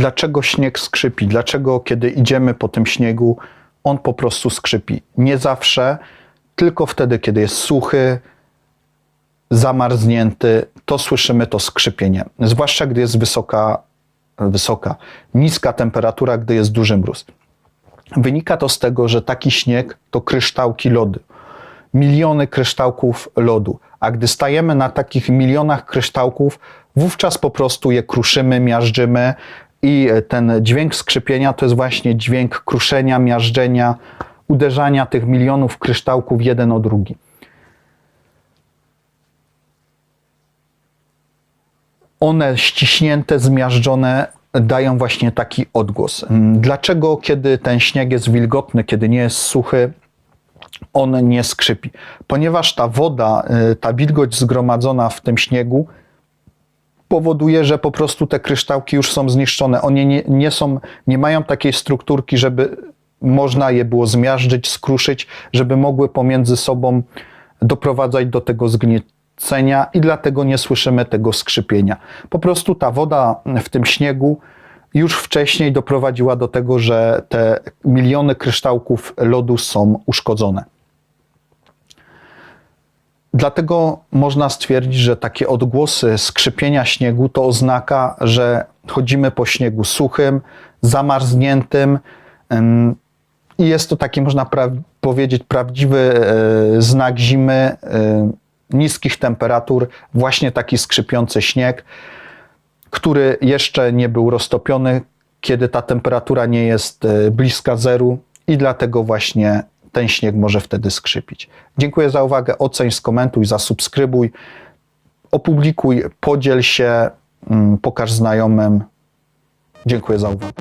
dlaczego śnieg skrzypi, dlaczego kiedy idziemy po tym śniegu, on po prostu skrzypi. Nie zawsze, tylko wtedy, kiedy jest suchy, zamarznięty, to słyszymy to skrzypienie. Zwłaszcza gdy jest wysoka, wysoka, niska temperatura, gdy jest duży mróz. Wynika to z tego, że taki śnieg to kryształki lodu. Miliony kryształków lodu. A gdy stajemy na takich milionach kryształków, wówczas po prostu je kruszymy, miażdżymy i ten dźwięk skrzypienia to jest właśnie dźwięk kruszenia, miażdżenia, uderzania tych milionów kryształków jeden o drugi. one ściśnięte, zmiażdżone dają właśnie taki odgłos. Mm, Dlaczego, kiedy ten śnieg jest wilgotny, kiedy nie jest suchy, on nie skrzypi? Ponieważ ta woda, y, ta wilgoć zgromadzona w tym śniegu powoduje, że po prostu te kryształki już są zniszczone. One nie, nie, są, nie mają takiej strukturki, żeby można je było zmiażdżyć, skruszyć, żeby mogły pomiędzy sobą doprowadzać do tego zgniecenia i dlatego nie słyszymy tego skrzypienia. Po prostu ta woda w tym śniegu już wcześniej doprowadziła do tego, że te miliony kryształków lodu są uszkodzone. Dlatego można stwierdzić, że takie odgłosy skrzypienia śniegu to oznaka, że chodzimy po śniegu suchym, zamarzniętym ym, i jest to taki, można pra- powiedzieć, prawdziwy e, znak zimy, e, niskich temperatur, właśnie taki skrzypiący śnieg, który jeszcze nie był roztopiony, kiedy ta temperatura nie jest e, bliska zeru i dlatego właśnie ten śnieg może wtedy skrzypić. Dziękuję za uwagę, oceń, skomentuj, zasubskrybuj, opublikuj, podziel się, mm, pokaż znajomym. Dziękuję za uwagę.